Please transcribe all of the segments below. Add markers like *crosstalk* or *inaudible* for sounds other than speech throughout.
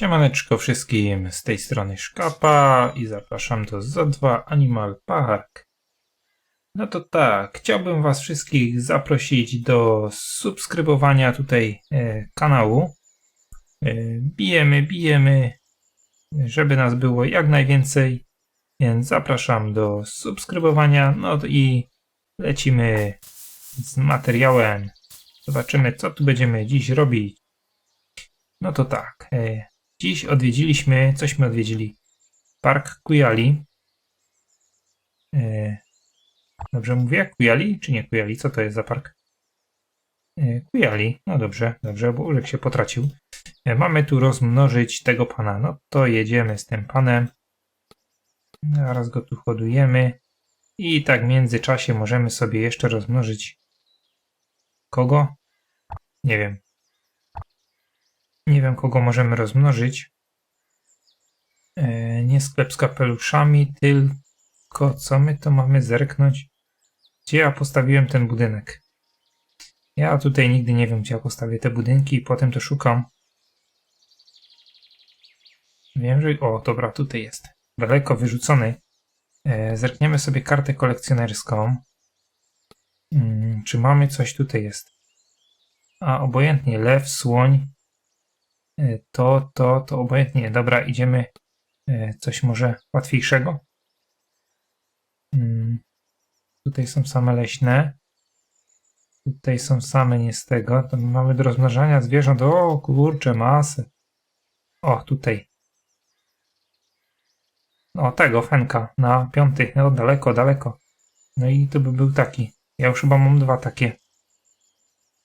Siemaneczko wszystkim, z tej strony Szkapa i zapraszam do ZO2 Animal Park. No to tak, chciałbym was wszystkich zaprosić do subskrybowania tutaj e, kanału. E, bijemy, bijemy, żeby nas było jak najwięcej, więc zapraszam do subskrybowania, no i lecimy z materiałem. Zobaczymy, co tu będziemy dziś robić. No to tak. E, dziś odwiedziliśmy, cośmy odwiedzili? Park Kujali. E, dobrze mówię? Kujali czy nie Kujali? Co to jest za park? E, Kujali. No dobrze, dobrze, bo Urek się potracił. E, mamy tu rozmnożyć tego pana. No to jedziemy z tym panem. Zaraz go tu hodujemy. I tak w międzyczasie możemy sobie jeszcze rozmnożyć kogo? Nie wiem. Nie wiem, kogo możemy rozmnożyć. E, nie sklep z kapeluszami, tylko co my to mamy zerknąć? Gdzie ja postawiłem ten budynek? Ja tutaj nigdy nie wiem, gdzie ja postawię te budynki i potem to szukam. Wiem, że... O, dobra, tutaj jest. Daleko wyrzucony. E, zerkniemy sobie kartę kolekcjonerską. Hmm, czy mamy coś tutaj jest? A, obojętnie, lew, słoń, to, to, to obojętnie. Dobra, idziemy e, coś może łatwiejszego. Mm, tutaj są same leśne. Tutaj są same nie z tego. To mamy do rozmnażania zwierząt. O kurczę, masę. O, tutaj. O, tego, fenka na piąty. No, daleko, daleko. No i to by był taki. Ja już chyba mam dwa takie.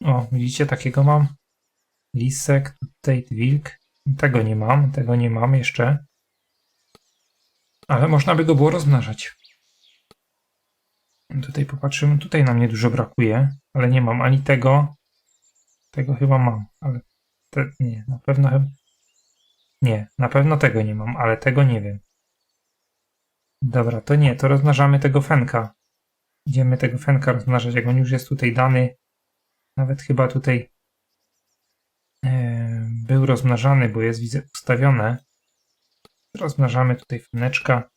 O, widzicie, takiego mam. Lisek, tutaj wilk. Tego nie mam, tego nie mam jeszcze. Ale można by go było rozmnażać. Tutaj popatrzymy, tutaj nam niedużo brakuje, ale nie mam ani tego. Tego chyba mam, ale te, nie, na pewno. Nie, na pewno tego nie mam, ale tego nie wiem. Dobra, to nie, to rozmnażamy tego fenka. Idziemy tego fenka rozmnażać, jak on już jest tutaj dany. Nawet chyba tutaj był rozmnażany, bo jest widzę ustawione. Rozmnażamy tutaj feneczka.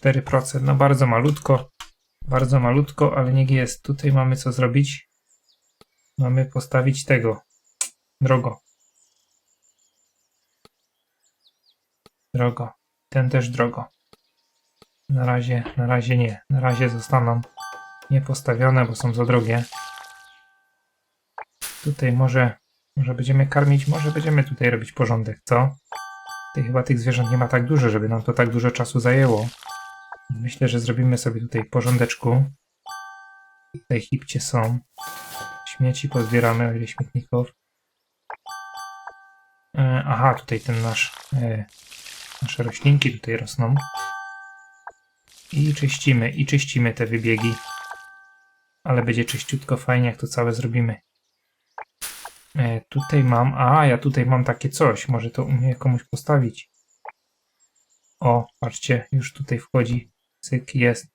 4%, no bardzo malutko. Bardzo malutko, ale niech jest. Tutaj mamy co zrobić. Mamy postawić tego. Drogo. Drogo. Ten też drogo. Na razie, na razie nie. Na razie zostaną niepostawione, bo są za drogie. Tutaj może może będziemy karmić, może będziemy tutaj robić porządek, co? Tutaj chyba tych zwierząt nie ma tak dużo, żeby nam to tak dużo czasu zajęło. Myślę, że zrobimy sobie tutaj porządeczku. Tutaj hipcie są. Śmieci pozbieramy, o ile śmietników. E, aha, tutaj ten nasz... E, nasze roślinki tutaj rosną. I czyścimy, i czyścimy te wybiegi. Ale będzie czyściutko, fajnie, jak to całe zrobimy. Tutaj mam, a ja tutaj mam takie coś, może to umie komuś postawić. O, patrzcie, już tutaj wchodzi, cyk, jest.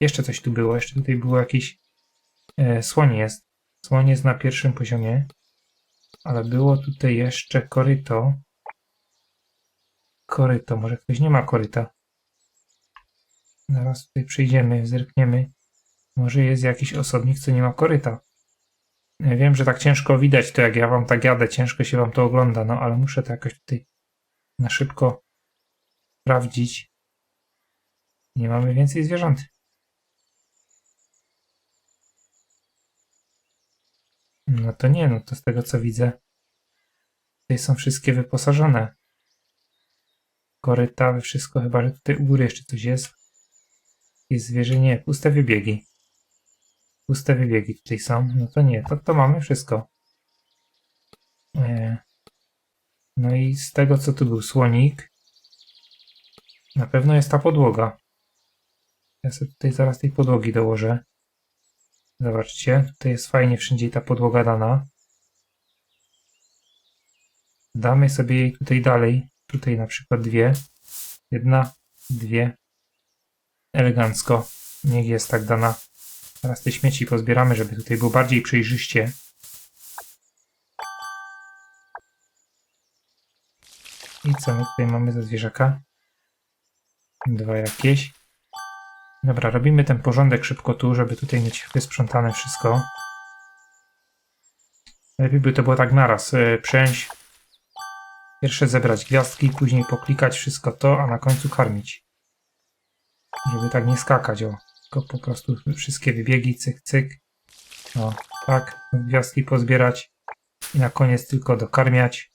Jeszcze coś tu było, jeszcze tutaj było jakiś e, słoń jest. Słoń jest na pierwszym poziomie, ale było tutaj jeszcze koryto. Koryto, może ktoś nie ma koryta. Zaraz tutaj przyjdziemy, zerkniemy. Może jest jakiś osobnik, co nie ma koryta. Wiem, że tak ciężko widać to, jak ja wam tak jadę, ciężko się wam to ogląda, no ale muszę to jakoś tutaj na szybko sprawdzić. Nie mamy więcej zwierząt. No to nie, no to z tego co widzę, tutaj są wszystkie wyposażone. Koryta, wszystko, chyba że tutaj u góry jeszcze coś jest. Jest zwierzę, nie, puste wybiegi. Puste wybiegi tutaj są. No to nie, to, to mamy wszystko. E, no i z tego, co tu był słonik, na pewno jest ta podłoga. Ja sobie tutaj zaraz tej podłogi dołożę. Zobaczcie, tutaj jest fajnie wszędzie ta podłoga dana. Damy sobie jej tutaj dalej. Tutaj na przykład dwie. Jedna, dwie. Elegancko. Niech jest tak dana. Teraz te śmieci pozbieramy, żeby tutaj było bardziej przejrzyście. I co my tutaj mamy za zwierzaka? Dwa jakieś. Dobra, robimy ten porządek szybko tu, żeby tutaj mieć wysprzątane wszystko. Lepiej by to było tak naraz. Yy, przejąć. Pierwsze zebrać gwiazdki, później poklikać wszystko to, a na końcu karmić. Żeby tak nie skakać, o. Tylko po prostu wszystkie wybiegi, cyk, cyk. O, tak. Gwiazdki pozbierać. I na koniec tylko dokarmiać.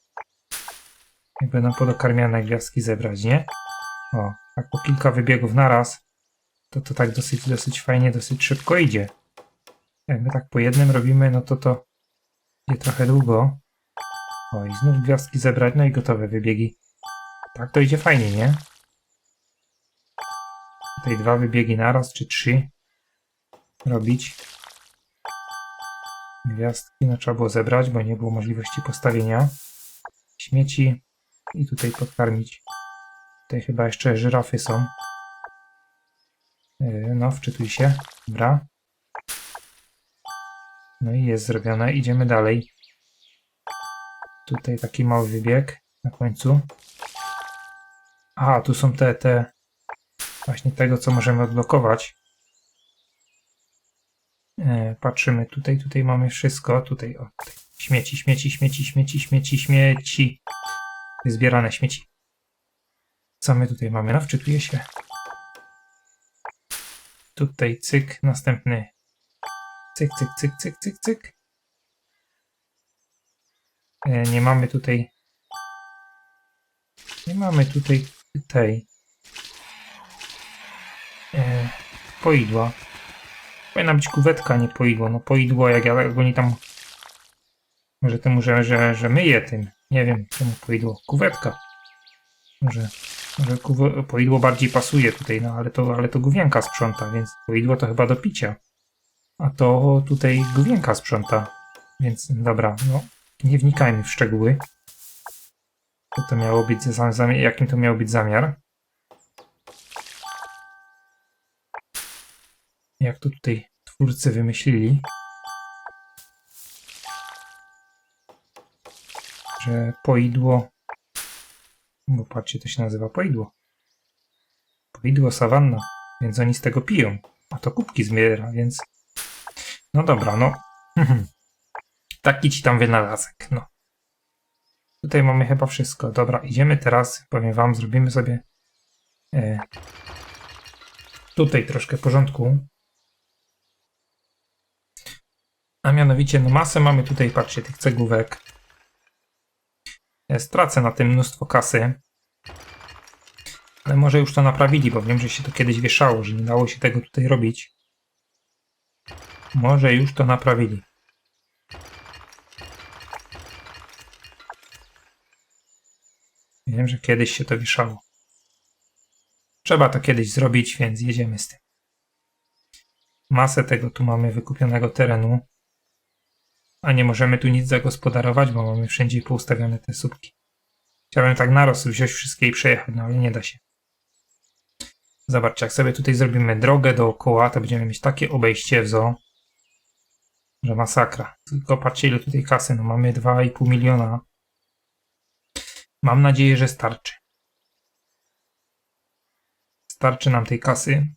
Jak będą podokarmiane gwiazdki zebrać, nie? O, tak po kilka wybiegów naraz, to to tak dosyć, dosyć fajnie, dosyć szybko idzie. Jak my tak po jednym robimy, no to to idzie trochę długo. O, i znów gwiazdki zebrać, no i gotowe wybiegi. Tak to idzie fajnie, nie? Tutaj dwa wybiegi naraz, czy trzy robić. Gwiazdki, no trzeba było zebrać, bo nie było możliwości postawienia. Śmieci i tutaj podkarmić. Tutaj chyba jeszcze żyrafy są. Yy, No, wczytuj się. Dobra. No i jest zrobione. Idziemy dalej. Tutaj taki mały wybieg na końcu. A, tu są te, te właśnie tego, co możemy odblokować. E, patrzymy tutaj, tutaj mamy wszystko. Tutaj, o, tutaj. śmieci, śmieci, śmieci, śmieci, śmieci, śmieci. Zbierane śmieci. Co my tutaj mamy? No, wczytuje się. Tutaj cyk, następny. Cyk, cyk, cyk, cyk, cyk, cyk. E, nie mamy tutaj. Nie mamy tutaj tej. E, poidła. Powinna być kuwetka, nie poidło. No poidło, jak, jak oni tam. Może temu, że, że, że myje tym. Nie wiem, czemu poidło. Kuwetka. Może, może kuwe, poidło bardziej pasuje tutaj, no ale to, ale to gówienka sprząta, więc poidło to chyba do picia. A to tutaj gówienka sprząta. Więc dobra, no nie wnikajmy w szczegóły. Co to miało być za zamiar, jakim to miał być zamiar. Jak to tutaj twórcy wymyślili. Że poidło bo patrzcie, to się nazywa poidło. Poidło sawanna, więc oni z tego piją. A to kubki zbiera, więc... No dobra, no. *laughs* Taki ci tam wynalazek, no. Tutaj mamy chyba wszystko. Dobra, idziemy teraz, powiem wam, zrobimy sobie e, tutaj troszkę porządku. A mianowicie, no masę mamy tutaj, patrzcie, tych cegłówek. Stracę na tym mnóstwo kasy. Ale może już to naprawili, bo wiem, że się to kiedyś wieszało, że nie dało się tego tutaj robić. Może już to naprawili. Wiem, że kiedyś się to wieszało. Trzeba to kiedyś zrobić, więc jedziemy z tym. Masę tego tu mamy wykupionego terenu. A nie możemy tu nic zagospodarować, bo mamy wszędzie poustawione te słupki. Chciałem tak naraz wziąć wszystkie i przejechać, no ale nie da się. Zobaczcie, jak sobie tutaj zrobimy drogę dookoła, to będziemy mieć takie obejście w zoo, że masakra. Tylko patrzcie, ile tutaj kasy. No mamy 2,5 miliona. Mam nadzieję, że starczy. Starczy nam tej kasy,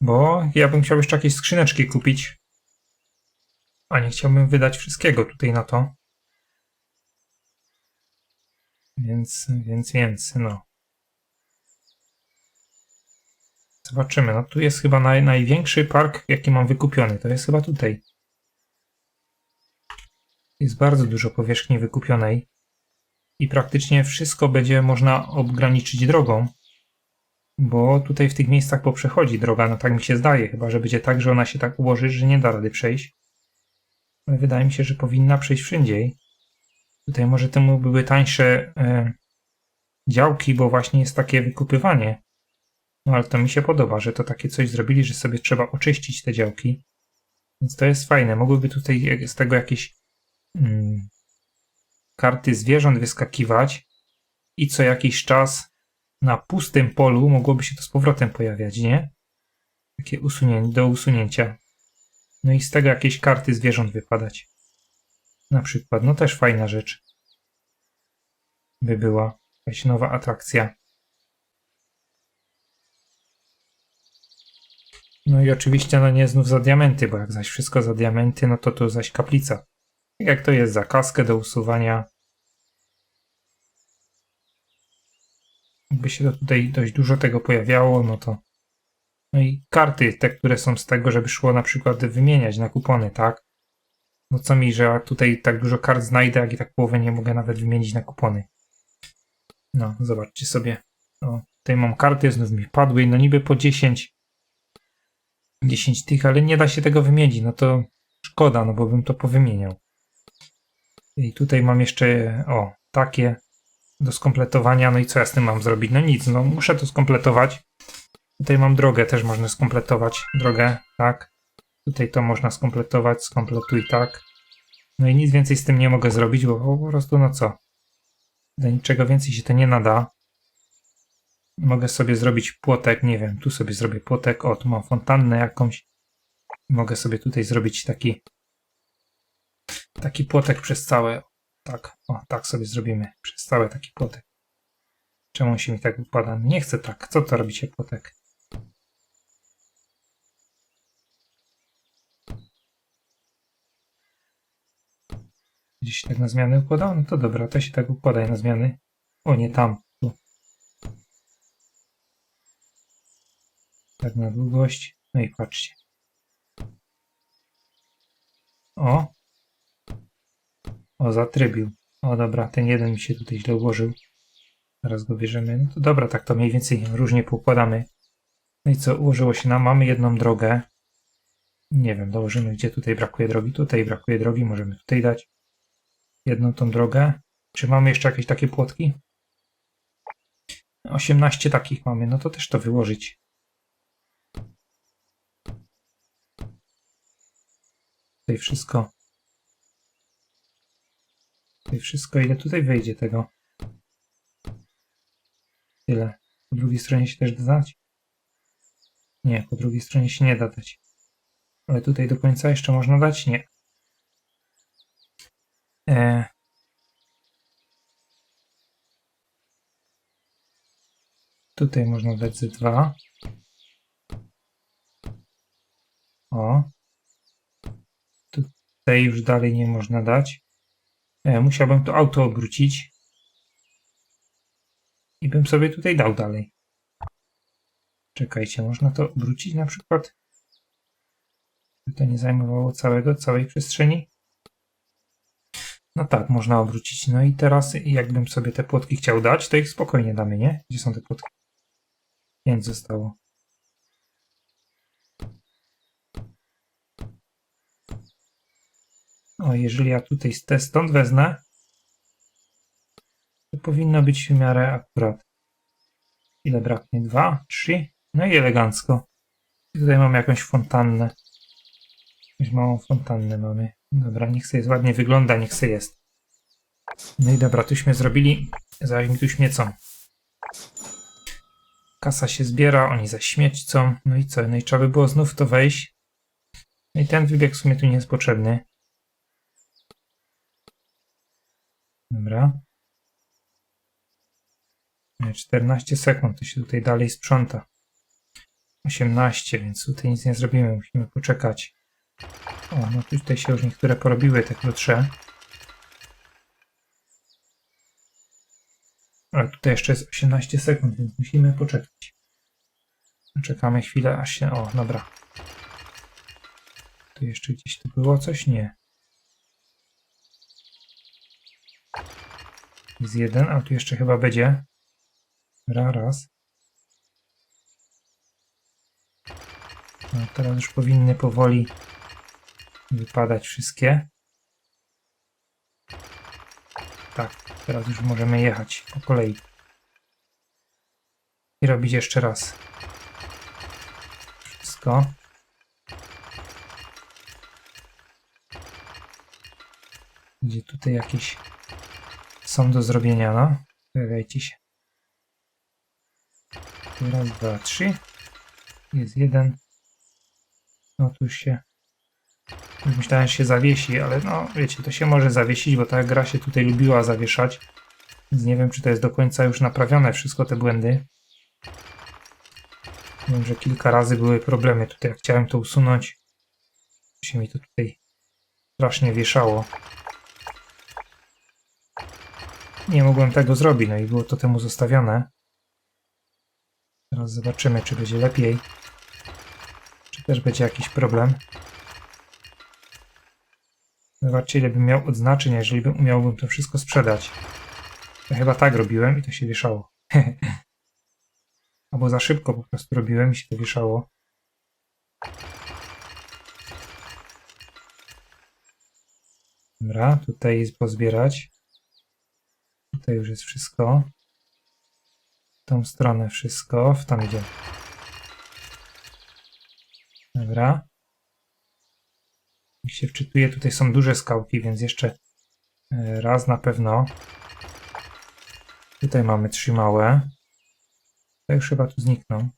bo ja bym chciał jeszcze jakieś skrzyneczki kupić, a nie chciałbym wydać wszystkiego tutaj na to. Więc, więc, więc, no. Zobaczymy. No tu jest chyba naj, największy park, jaki mam wykupiony. To jest chyba tutaj. Jest bardzo dużo powierzchni wykupionej. I praktycznie wszystko będzie można obgraniczyć drogą. Bo tutaj w tych miejscach poprzechodzi droga, no tak mi się zdaje. Chyba, że będzie tak, że ona się tak ułoży, że nie da rady przejść. Wydaje mi się, że powinna przejść wszędzie. Tutaj może temu były tańsze e, działki, bo właśnie jest takie wykupywanie. No ale to mi się podoba, że to takie coś zrobili, że sobie trzeba oczyścić te działki. Więc to jest fajne. Mogłyby tutaj z tego jakieś mm, karty zwierząt wyskakiwać i co jakiś czas na pustym polu mogłoby się to z powrotem pojawiać, nie? Takie usunięcie, do usunięcia. No i z tego jakieś karty zwierząt wypadać. Na przykład, no też fajna rzecz by była. Jakaś nowa atrakcja. No i oczywiście, no nie znów za diamenty, bo jak zaś wszystko za diamenty, no to to zaś kaplica. Jak to jest za kaskę do usuwania. Jakby się to tutaj dość dużo tego pojawiało, no to. No i karty, te, które są z tego, żeby szło na przykład wymieniać na kupony, tak? No co mi, że ja tutaj tak dużo kart znajdę, jak i tak połowę nie mogę nawet wymienić na kupony. No, zobaczcie sobie. O, tutaj mam karty, znów mi padły, no niby po 10. 10 tych, ale nie da się tego wymienić, no to szkoda, no bo bym to powymieniał. I tutaj mam jeszcze, o, takie do skompletowania, no i co ja z tym mam zrobić? No nic, no muszę to skompletować. Tutaj mam drogę, też można skompletować drogę, tak. Tutaj to można skompletować, skompletuj tak. No i nic więcej z tym nie mogę zrobić, bo po prostu no co. Do niczego więcej się to nie nada. Mogę sobie zrobić płotek, nie wiem, tu sobie zrobię płotek, o, tu mam fontannę jakąś. Mogę sobie tutaj zrobić taki taki płotek przez całe, tak, o, tak sobie zrobimy, przez całe taki płotek. Czemu się mi tak układa? Nie chcę tak, co to robicie płotek? Gdzieś tak na zmiany układał? No to dobra, to się tak układaj na zmiany. O, nie tam, tu. Tak na długość. No i patrzcie. O. O, zatrybił. O, dobra, ten jeden mi się tutaj źle ułożył. Zaraz go bierzemy. No to dobra, tak to mniej więcej różnie poukładamy. No i co, ułożyło się nam. Mamy jedną drogę. Nie wiem, dołożymy, gdzie tutaj brakuje drogi. Tutaj brakuje drogi, możemy tutaj dać jedną tą drogę. Czy mamy jeszcze jakieś takie płotki? 18 takich mamy, no to też to wyłożyć. Tutaj wszystko. Tutaj wszystko, ile tutaj wejdzie tego? Tyle. Po drugiej stronie się też da dać? Nie, po drugiej stronie się nie da dać. Ale tutaj do końca jeszcze można dać? Nie. E... Tutaj można dać ze dwa. O. Tutaj już dalej nie można dać. E, musiałbym to auto obrócić. I bym sobie tutaj dał dalej. Czekajcie, można to obrócić na przykład? To nie zajmowało całego, całej przestrzeni? No tak, można obrócić. No i teraz jakbym sobie te płotki chciał dać, to ich spokojnie damy, nie? Gdzie są te płotki? Pięć zostało. O, jeżeli ja tutaj te stąd wezmę, to powinno być w miarę akurat. Ile braknie? Dwa, trzy. No i elegancko. I tutaj mamy jakąś fontannę. Jakąś małą fontannę mamy. Dobra, niech sobie ładnie wygląda, niech sobie jest. No i dobra, tuśmy zrobili. Mi tu śmiecą. Kasa się zbiera, oni za śmiecą. No i co? No i trzeba by było znów to wejść. No i ten wybieg w sumie tu nie jest potrzebny. Dobra. 14 sekund, to się tutaj dalej sprząta. 18, więc tutaj nic nie zrobimy, musimy poczekać. O, no tutaj się już niektóre porobiły, te krótsze. Ale tutaj jeszcze jest 18 sekund, więc musimy poczekać. Czekamy chwilę, aż się... O, dobra. Tu jeszcze gdzieś tu było coś? Nie. Jest jeden, a tu jeszcze chyba będzie. Ra, raz. No, teraz już powinny powoli wypadać wszystkie. Tak, teraz już możemy jechać po kolei. I robić jeszcze raz. Wszystko. Gdzie tutaj jakieś są do zrobienia, no. Pojawiajcie się. Raz, dwa, trzy. Jest jeden. No tu się... Myślałem, że się zawiesi, ale no wiecie, to się może zawiesić, bo ta gra się tutaj lubiła zawieszać. Więc nie wiem, czy to jest do końca już naprawione, wszystko te błędy. Wiem, że kilka razy były problemy tutaj, jak chciałem to usunąć. Się mi to tutaj strasznie wieszało. Nie mogłem tego zrobić, no i było to temu zostawione. Teraz zobaczymy, czy będzie lepiej. Czy też będzie jakiś problem. Zobaczcie, ile bym miał odznaczeń, jeżeli bym umiałbym to wszystko sprzedać. Ja chyba tak robiłem i to się wieszało. *laughs* Albo za szybko po prostu robiłem i się to wieszało. Dobra, tutaj jest pozbierać. Tutaj już jest wszystko. W tą stronę wszystko. W tam idzie. Dobra. Jak się wczytuję, tutaj są duże skałki, więc jeszcze e, raz na pewno. Tutaj mamy trzy małe. To już chyba tu znikną.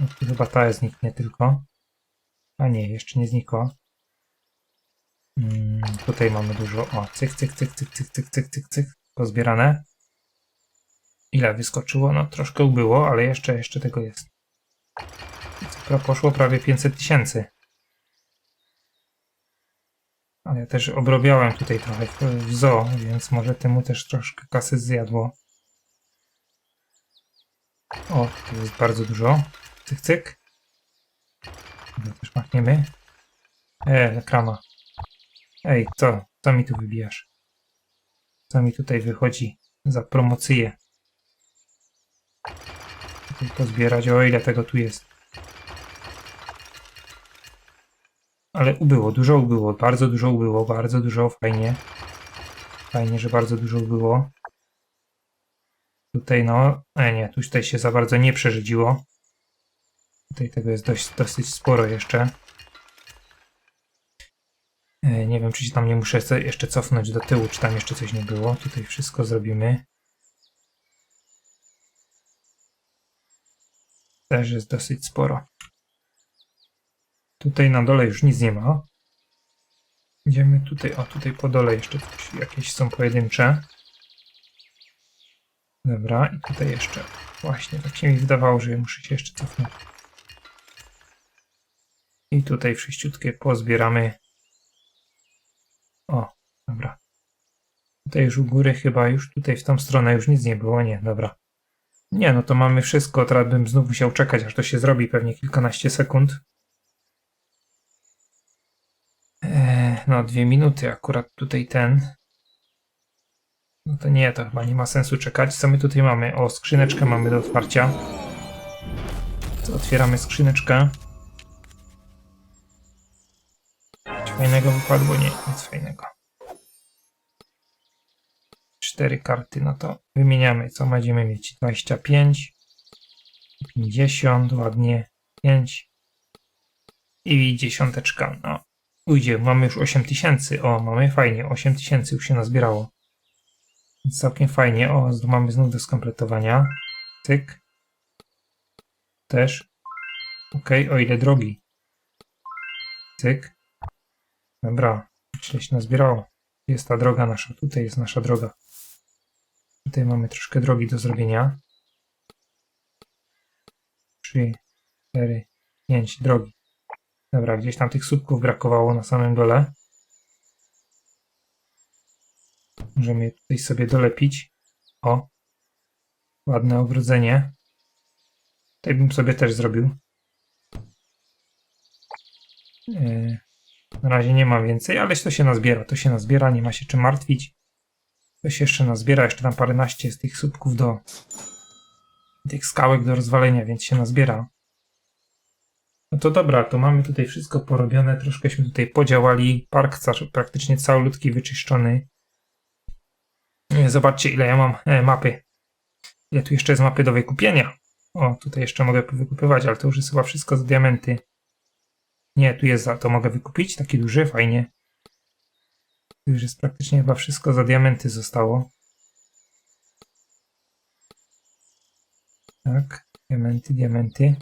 No, tu chyba ta zniknie tylko. A nie, jeszcze nie znikła. Mm, tutaj mamy dużo. O, cyk, cyk, cyk, cyk, cyk, cyk, cyk, cyk, cyk. Pozbierane. Ile wyskoczyło? No troszkę ubyło, ale jeszcze, jeszcze tego jest. Cyfra poszło prawie 500 tysięcy. Ale też obrobiałem tutaj trochę w- zoo, więc może temu też troszkę kasy zjadło. O, tu jest bardzo dużo. Cyk, cyk. Dobra, też machniemy. E, krama. Ej, co? Co mi tu wybijasz? Co mi tutaj wychodzi za promocję? Tutaj pozbierać, o ile tego tu jest. Ale ubyło, dużo ubyło, bardzo dużo ubyło, bardzo dużo, fajnie. Fajnie, że bardzo dużo ubyło. Tutaj no, e nie, tu tutaj się za bardzo nie przerzedziło. Tutaj tego jest dość, dosyć sporo jeszcze. E, Nie wiem, czy się tam nie muszę jeszcze cofnąć do tyłu, czy tam jeszcze coś nie było. Tutaj wszystko zrobimy. Też jest dosyć sporo. Tutaj na dole już nic nie ma. Idziemy tutaj, o tutaj po dole jeszcze coś, jakieś są pojedyncze. Dobra, i tutaj jeszcze. Właśnie, tak się mi wydawało, że muszę się jeszcze cofnąć. I tutaj wszyściutkie pozbieramy. O, dobra. Tutaj już u góry chyba już tutaj w tą stronę już nic nie było, nie, dobra. Nie, no to mamy wszystko, teraz bym znów musiał czekać, aż to się zrobi, pewnie kilkanaście sekund. No, dwie minuty akurat tutaj ten. No to nie, to chyba nie ma sensu czekać. Co my tutaj mamy? O, skrzyneczkę mamy do otwarcia. To otwieramy skrzyneczkę. Coś fajnego wypadło? Nie, nic fajnego. Cztery karty, no to wymieniamy. Co będziemy mieć? 25, 50, ładnie, 5 i dziesiąteczka. No, ujdzie, mamy już 8000. O, mamy fajnie, 8000 już się nazbierało. Więc całkiem fajnie. O, mamy znów do skompletowania. Cyk. Też. Ok, o ile drogi. Cyk. Dobra, źle się nazbierało. Jest ta droga nasza, tutaj jest nasza droga. Tutaj mamy troszkę drogi do zrobienia. 3, 4, 5 drogi. Dobra, gdzieś tam tych słupków brakowało na samym dole. Możemy je tutaj sobie dolepić. O. Ładne ogrodzenie. Tutaj bym sobie też zrobił. Yy, na razie nie mam więcej, ale to się nazbiera. To się nazbiera, nie ma się czym martwić. To się jeszcze nazbiera, jeszcze tam paręnaście z tych słupków do tych skałek do rozwalenia, więc się nazbiera. No to dobra, to mamy tutaj wszystko porobione, troszkęśmy tutaj podziałali. Park praktycznie całolutki wyczyszczony. Nie, Zobaczcie, ile ja mam e, mapy. Ile tu jeszcze jest mapy do wykupienia. O, tutaj jeszcze mogę wykupywać, ale to już jest chyba wszystko za diamenty. Nie, tu jest za to mogę wykupić. Taki duży, fajnie. Tu już jest praktycznie chyba wszystko za diamenty zostało. Tak, diamenty, diamenty.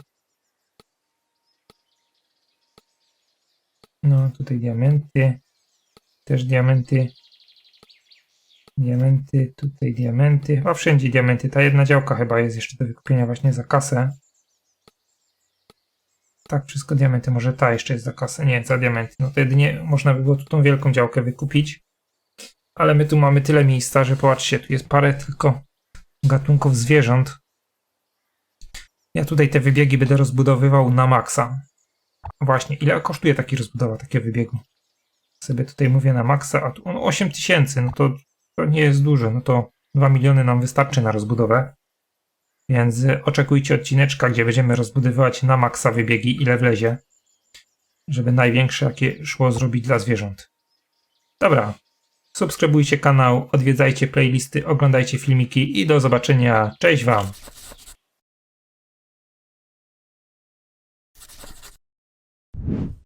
No, tutaj diamenty. Też diamenty. Diamenty, tutaj diamenty. Chyba wszędzie diamenty. Ta jedna działka chyba jest jeszcze do wykupienia właśnie za kasę. Tak, wszystko diamenty. Może ta jeszcze jest za kasę. Nie, za diamenty. No to jedynie można by było tu tą wielką działkę wykupić. Ale my tu mamy tyle miejsca, że popatrzcie, tu jest parę tylko gatunków zwierząt. Ja tutaj te wybiegi będę rozbudowywał na maksa. Właśnie, ile kosztuje taki rozbudowa takiego wybiegu? Sobie tutaj mówię na maksa, a tu on 8 tysięcy, no to, to nie jest dużo, no to 2 miliony nam wystarczy na rozbudowę. Więc y, oczekujcie odcineczka, gdzie będziemy rozbudowywać na maksa wybiegi, ile wlezie, żeby największe jakie szło zrobić dla zwierząt. Dobra, subskrybujcie kanał, odwiedzajcie playlisty, oglądajcie filmiki i do zobaczenia. Cześć Wam! you